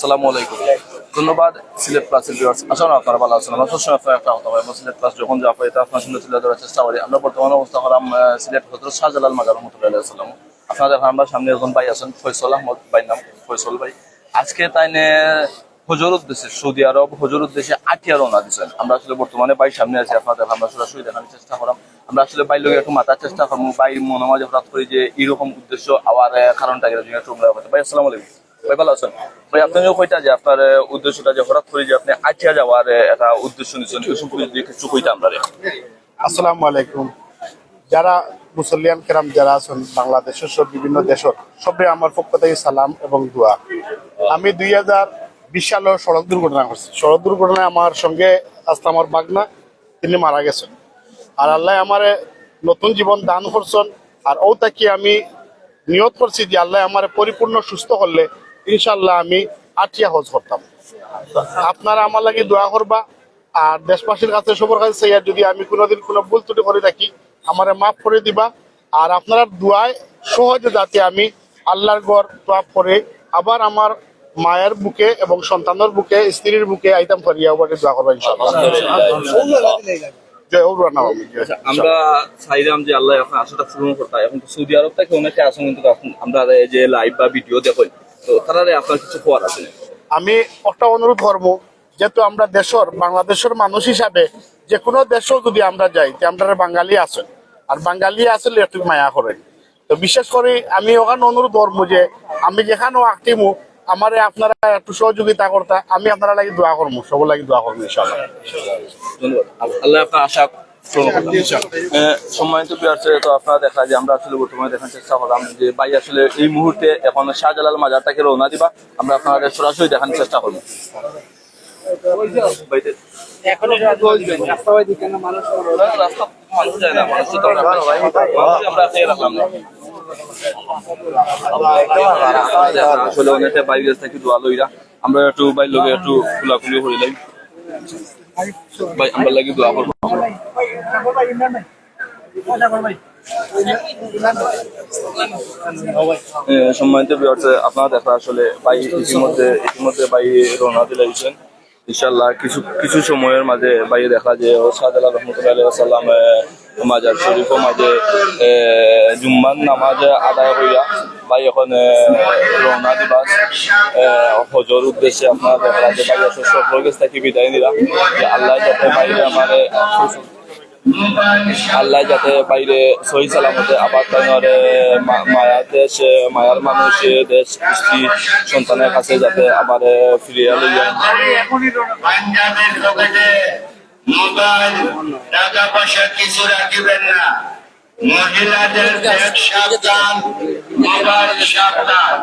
আসসালামু আলাইকুম। ধন্যবাদ, সিলেট প্লাসের ভিউয়ার্স আসলে আপনারা ভালো আছেন। আমরা সবসময় আপনার একটা কথা হয় সিলেট প্লাস যখন যা পাই তা আপনার সঙ্গে তুলে ধরার চেষ্টা করি। আমরা বর্তমানে অবস্থা হলাম সিলেট হজরত শাহজালাল মাজার রহমতুল্লাহ সাল্লাম আপনাদের আমরা সামনে এখন ভাই আছেন, ফয়সল আহমদ ভাই নাম, ফয়সল ভাই। আজকে তাই হজর উদ্দেশ্যে, সৌদি আরব হজর উদ্দেশ্যে আটিয়া রওনা দিচ্ছেন। আমরা আসলে বর্তমানে বাই সামনে আছি, আপনাদের আমরা সরাসরি দেখানোর চেষ্টা করাম আমরা আসলে বাই লোক একটু মাথার চেষ্টা করব। বাই মনে মাঝে হঠাৎ করি যে এরকম উদ্দেশ্য আবার কারণটা একটু ভাই, আসসালামু আলাইকুম। ভাই, ভালো আছেন? ভাই আপনি যে আপনার উদ্দেশ্যটা যে হঠাৎ করে যে আপনি আটিয়া যাওয়ার একটা উদ্দেশ্য এই সম্পর্কে যদি আমরা আসসালামু আলাইকুম। যারা মুসলিয়ান কেরাম যারা আছেন, বাংলাদেশের সব বিভিন্ন দেশের আমার পক্ষ থেকে সালাম এবং দোয়া। আমি দুই হাজার বিশ সালের সড়ক দুর্ঘটনা করছি সড়ক দুর্ঘটনায় আমার সঙ্গে আসতে আমার বাগনা, তিনি মারা গেছেন। আর আল্লাহ আমার নতুন জীবন দান করছেন। আর ও তাকে আমি নিয়ত করছি যে আল্লাহ আমার পরিপূর্ণ সুস্থ করলে ইনশাল্লাহ আমি আটিয়া হজ করতাম। আপনারা আমার লাগে দোয়া করবা আর দেশবাসীর কাছে সবার কাছে চাই যদি আমি কোনোদিন কোনো ভুল ত্রুটি করে থাকি আমারে মাফ করে দিবা। আর আপনারা দোয়ায় সহজে যাতে আমি আল্লাহর গড় তোয়াপ করে আবার আমার মায়ের বুকে এবং সন্তানের বুকে স্ত্রীর বুকে আইতাম করিয়া ওবারে দোয়া করবা বাবু, জয়। আমরা চাইলাম যে আল্লাহ এখন আশাটা পূরণ করতে এখন সৌদি আরব থেকে অনেকে আসেন কিন্তু আমরা যে লাইভ বা ভিডিও দেখেন তো তারা আপনার কিছু খোয়ার আছে? আমি একটা অনুরোধ করব যেহেতু আমরা দেশের বাংলাদেশের মানুষ হিসাবে যে কোনো দেশেও যদি আমরা যাই যে আমরা বাঙালি আছেন আর বাঙালি আসলে একটু মায়া করেন। তো বিশেষ করে আমি ওখানে অনুরোধ করব যে আমি যেখানেও আঁকিমু আমারে আপনারা একটু সহযোগিতা করতা আমি আপনারা লাগি দোয়া করব সব লাগি দোয়া করব ইনশাল্লাহ ধন্যবাদ। আল্লাহ আপনার আশা সম্মানিত বিয়ার্সে তো আপনারা দেখা যায় আমরা আসলে বর্তমানে দেখার চেষ্টা করলাম যে ভাই আসলে এই মুহূর্তে এখন শাহজালাল মাজারটাকে রওনা দিবা আমরা আপনাদের সরাসরি দেখানোর চেষ্টা করব। ভাইদের- না, রাস্তা মানুষ যায় না, মানুষ তো আমরা- মানুষ আমরা খেয়ে রাখলাম না। আসলে অনেকটা বাইরে থাকি দোয়া লইরা। আমরা একটু বাইর লোকে একটু খোলাখুলি করিলাম ভাই, আমরা লাগি সম্মানিত বিয়ার্স আপনারা দেখা আসলে ভাই ইতিমধ্যে ইতিমধ্যে ভাই রওনা দিলাইছেন ইনশাল্লাহ কিছু কিছু সময়ের মাঝে ভাই দেখা যে ও শাহজালাল রহমতুল্লাহ মাজার শরীফ মাঝে জুম্মান নামাজ আদায় করিয়া ভাই এখন রওনা দিবা। এ, হজর উদ্দেশ্যে আপনার দেখা যে ভাই থাকি বিদায় নিলাম যে আল্লাহ যাতে বাইরে আমার আল্লাহ যাতে বাইরে সহি সালামতে আবার তাইনের মায়া দেশ মায়ার মানুষ দেশ স্ত্রী সন্তানের কাছে যাতে আবার ফিরিয়ে লইয়া টাকা পয়সা কিছু রাখিবেন না। মহিলাদের ব্যাগ সাবধান। মোবাইল সাবধান।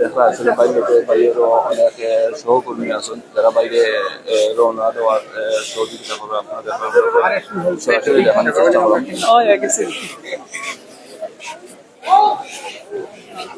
দেখা আসলে বাইরে বাইরেরও অনেক সহকর্মী আছেন। যারা বাইরে রওনা দেওয়ার সহযোগিতা করবে আপনাদের সরাসরি দেখানোর চেষ্টা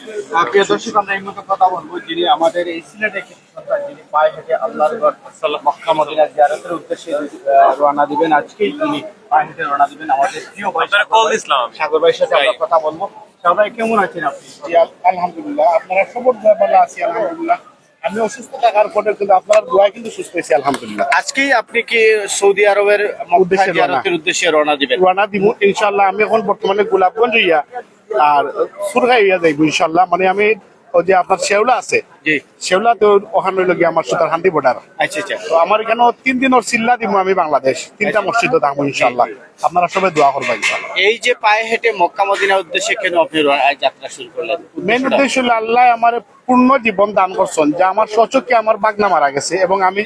প্রিয় দর্শক আমরা এই মুহূর্তে কথা বলব যিনি আমাদের এই সন্তান যিনি পায়ে হেঁটে মক্কা মদিনা জিয়ারতের উদ্দেশ্যে রওনা দিবেন। আজকেই তিনি পায়ে হেঁটে রওনা দিবেন আমাদের প্রিয় ভাই সাগর- সাগর ভাইয়ের সাথে আমরা কথা বলব। সাগর ভাই কেমন আছেন আপনি? আলহামদুলিল্লাহ। আপনারা সবর দোয়া ভালো আছি আলহামদুলিল্লাহ। আমি অসুস্থ থাকার পরে কিন্তু আপনার দোয়ায় কিন্তু সুস্থ হয়েছি আলহামদুলিল্লাহ। আজকেই আপনি কি সৌদি আরবের উদ্দেশ্যে রওনা। রওনা দিবেন? রানা দিব ইনশাল্লাহ আমি এখন বর্তমানে গোলাপগঞ্জ হইয়া আর সুরগাই যাইব ইনশাল্লাহ মানে আমি ওই যে আপনার শেওলা আছে জি। শেওলা তো ওখানে হইল গিয়ে আমার সুতার হান্দি বর্ডার আচ্ছা আচ্ছা। তো আমার এখানে তিন দিনের চিল্লা দিব আমি বাংলাদেশ। তিনটা মসজিদে থাকব ইনশাল্লাহ আপনারা সবাই দোয়া করবা ইনশাল্লাহ এই যে পায়ে হেঁটে মক্কা মদিনার উদ্দেশ্যে কেন আপনি যাত্রা শুরু করলেন? মেন উদ্দেশ্য হলো আল্লাহ আমার পূর্ণ জীবন দান করছেন। যে আমার সচককে আমার বাগনা মারা গেছে এবং আমি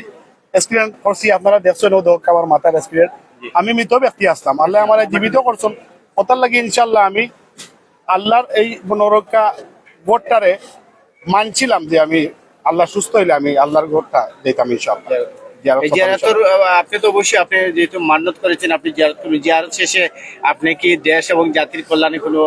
এক্সপিরিয়েন্স করছি আপনারা দেখছেন ও দোক আমার মাথার এক্সপিরিয়েন্স আমি মৃত ব্যক্তি আসলাম। আল্লাহ আমার জীবিত করছেন। ওটার লাগে ইনশাল্লাহ আমি আল্লাহর এই নরকা গোটটারে মানছিলাম যে আমি আল্লাহ সুস্থ হইলে আমি আল্লাহর গোটটা দিতাম ইনশাল্লাহ আপনি তো অবশ্যই আপনি যেহেতু মান্যত করেছেন আপনি জিয়ারত শেষে আপনি কি দেশ এবং জাতির কল্যাণে কোনো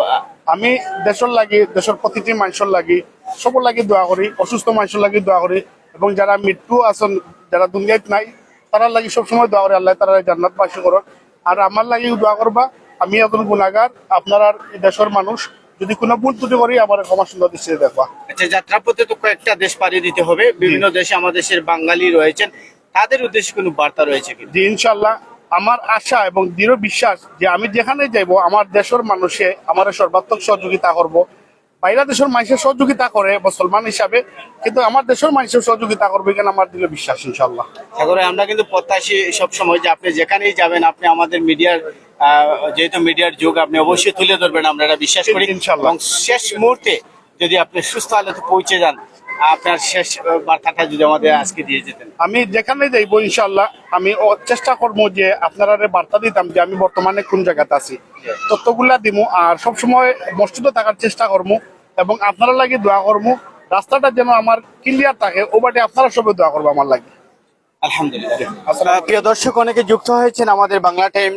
আমি দেশের লাগি দেশের প্রতিটি মানুষের লাগি সবর লাগি দোয়া করি অসুস্থ মানুষের লাগি দোয়া করি এবং যারা মৃত্যু আছেন যারা দুনিয়াত নাই তারা লাগি সবসময় দোয়া করি আল্লাহ তারা জান্নাত বাসী করুন আর আমার লাগি দোয়া করবা আমি এখন গুণাগার আপনার আর দেশের মানুষ যদি কোনো ভুল ত্রুটি করি আমার ক্ষমা সুন্দর দৃষ্টিতে দেখবা। আচ্ছা যাত্রা পথে তো কয়েকটা দেশ পাড়ি দিতে হবে। বিভিন্ন দেশে আমাদের দেশের বাঙালি রয়েছেন। তাদের উদ্দেশ্যে কোনো বার্তা রয়েছে কি যে ইনশাল্লাহ আমার আশা এবং দৃঢ় বিশ্বাস যে আমি যেখানে যাইব আমার দেশের মানুষে আমার সর্বাত্মক সহযোগিতা করব। বাইরা দেশের মানুষের সহযোগিতা করে মুসলমান হিসাবে কিন্তু আমার দেশের মানুষের সহযোগিতা করবে কেন আমার দিলে বিশ্বাস ইনশাল্লাহ সাগরে আমরা কিন্তু প্রত্যাশী সব সময় যে আপনি যেখানেই যাবেন আপনি আমাদের মিডিয়ার যেহেতু মিডিয়ার যুগ আপনি অবশ্যই তুলে ধরবেন আমরা এটা বিশ্বাস করি। ইনশাল্লাহ এবং শেষ মুহূর্তে যদি আপনি সুস্থ আলোতে পৌঁছে যান আপনার শেষ বার্তাটা যদি আমাদের আজকে দিয়ে যেতেন। আমি যেখানে যাইব ইনশাল্লাহ আমি চেষ্টা করব যে আপনারা বার্তা দিতাম যে আমি বর্তমানে কোন জায়গাতে আছি। তথ্যগুলা দিমু আর সবসময় মসজিদে থাকার চেষ্টা করব এবং আপনারা লাগে দোয়া করব। রাস্তাটা যেন আমার ক্লিয়ার থাকে ও বাটে আপনারা সবাই দোয়া করব আমার লাগে। আলহামদুলিল্লাহ। প্রিয় দর্শক অনেকে যুক্ত হয়েছেন আমাদের বাংলা টাইম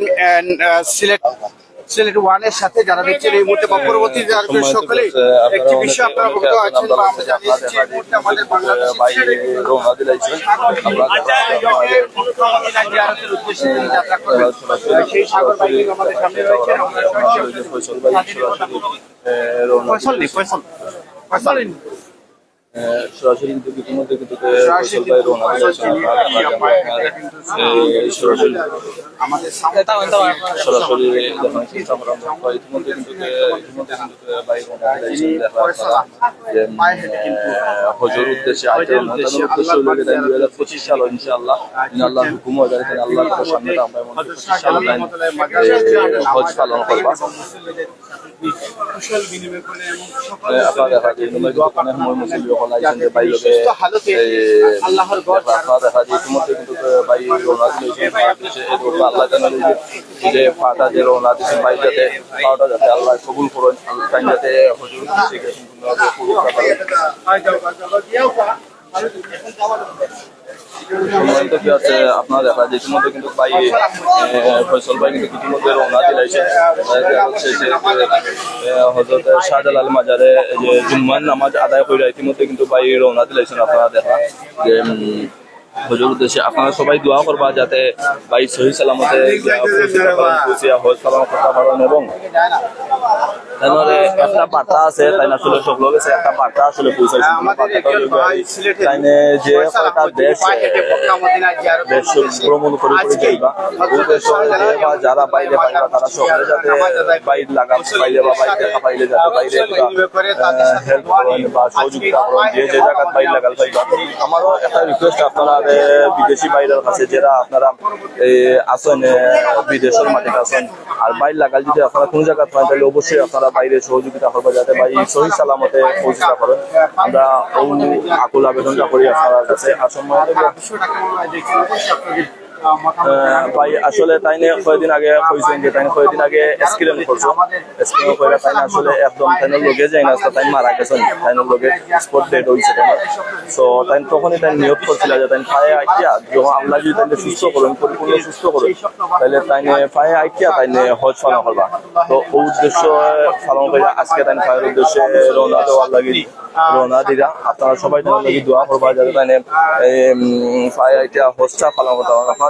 সিলেট সিলেট ওয়ানের সাথে যারা দেখছেন এই মুহূর্তে বা পরবর্তী যারা সকলেই একটি বিষয় আপনারা অবগত আছেন বা আমরা জানি যে এই মুহূর্তে আমাদের বাংলাদেশে ফয়সাল নেই, ফয়সাল। ফয়সাল। নেই। সরাসরি কিন্তু ইতিমধ্যে কিন্তু সরাসরি ফয়সাল ভাই কিন্তু সরাসরি আমাদের সরাসরি ইতিমধ্যে কিন্তু ইতিমধ্যে ভাই হজর উদ্দেশ্যে আইটেম উদ্দেশ্যে হলো যে দুই হাজার পঁচিশ সাল ইনশাআল্লাহ আল্লাহ হুকুম হয় যাতে আল্লাহ সামনে আমরা এমন পঁচিশ সাল হজ পালন করবা। কুশল বিনিময় করে এবং সকল আইছেন যে আল্লাহর ঘর পাটা যে রওনা দিয়েছেন ভাই যাতে পাটা যাতে আল্লাহ কবুল করেন তাই যাতে হজুর সম্পূর্ণভাবে আপনারা দেখা ইতিমধ্যে কিন্তু ভাই আহ, ফয়সল ভাই কিন্তু ইতিমধ্যে রওনা দিলাইছে হজরত শাহজালাল মাজারে যে জুম্মান নামাজ আদায় করে ইতিমধ্যে কিন্তু ভাই রওনা দিলাইছেন আপনারা দেখা যে হজর উদ্দেশ্যে আপনারা সবাই দোয়া করবা যাতে ভাই সহি সালামতে হজ পালন করতে পারেন এবং একটা বার্তা আছে তাই না আসলে সব লোক আছে একটা বার্তা আসলে পৌঁছাইছে। না যে দেশ দেশ ভ্রমণ করে যাইবা। বা যারা বাইরে পাইবা তারা সকলে যাতে বাইরে লাগা পাইলে বা বাইরে দেখা পাইলে যাতে বাইরে হেল্প করেন বা সহযোগিতা করেন যে যে জায়গা বাইরে লাগাল পাইবা। আমারও একটা রিকোয়েস্ট আপনারা এ, বিদেশি বাইরের কাছে যারা আপনারা আসেন বিদেশের মাটিতে আসেন আর বাইর লাগাল যদি আপনারা কোনো জায়গা পান তাহলে অবশ্যই আপনারা বাইরে সহযোগিতা করবেন যাতে ভাই সহি সালামতে সহযোগিতা পারেন। আমরা আকুল আবেদনটা করি আপনার কাছে। আর সময় ভাই, আসলে তাই কয়েকদিন আগে কইছেন যে তাই কয়েকদিন আগে স্ক্রিন করছ স্ক্রিন করে তাই আসলে একদম তাই লগে যাই না তাই মারা গেছেন তাই লগে স্পট ডেট হইছে তাই সো তাই তখনই তাই নিয়োগ করছিল যে তাই পায়ে আইকিয়া যখন আল্লাহ যদি তাই সুস্থ করুন, পরিপূর্ণ সুস্থ করুন তাহলে তাই পায়ে আইকিয়া তাই হজ পালন করবা। তো ও উদ্দেশ্য পালন করে আজকে তাই পায়ের উদ্দেশ্যে রওনা দেওয়ার লাগি, রওনা দিরা আপনারা সবাই তাই লাগি দোয়া করবা যাতে তাই পায়ে আইকিয়া হজটা পালন করতে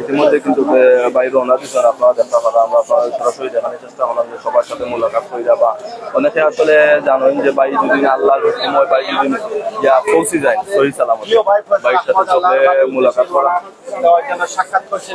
ইতিমধ্যে কিন্তু বাইরে রওনা দিচ্ছেন আপনারা দেখা পারা আমরা সরাসরি দেখানোর চেষ্টা করলাম যে সবার সাথে মোলাকাত করে যাবা অনেকে আসলে জানেন যে বাই যদি আল্লাহর সময় বাই যদি ইয়া পৌঁছে যায়, সহি সালামত। বাইর সাথে সবে মোলাকাত করা। সাক্ষাৎ করছেন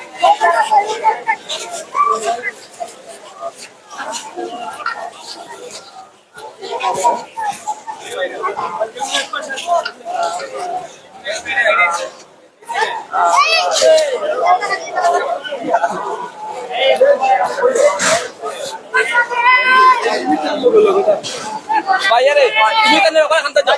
বাইরে তুমি কেন ওখানে খান্তা যাও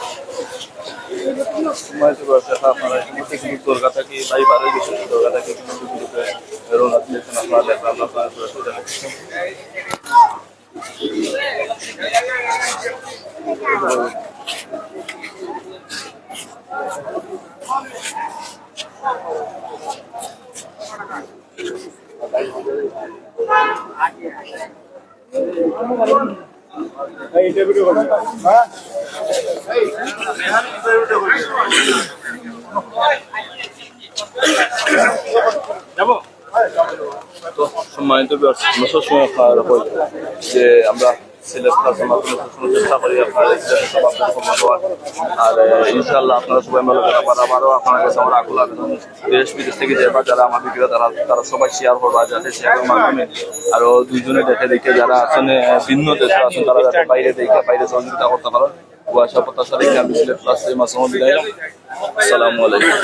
রয়েছে আপনারা ইতিমধ্যে কিন্তু কলকাতা কি বাই বারো গেছে কলকাতা কি কিন্তু রোনা দিয়েছেন আপনারা দেখলাম আপনারা সরাসরি দেখাচ্ছেন তো সম্মানিত আমরা সবসময় আপনার ক্লাসের মাধ্যমে সবাই ভালো আপনার দেশ বিদেশ থেকে যে যারা আমার বিক্রেতা তারা তারা সবাই শেয়ার করবা। যাতে শেয়ারের মাধ্যমে আরও দুইজনে দেখে দেখে যারা আছেন ভিন্ন দেশে আছেন, তারা যাতে বাইরে দেখে, বাইরে সহযোগিতা করতে পারেন। কুয়াশা প্রত্যাশা রেখে আমি সিলেট ক্লাসে মাসুম বিদায়। আসসালামু আলাইকুম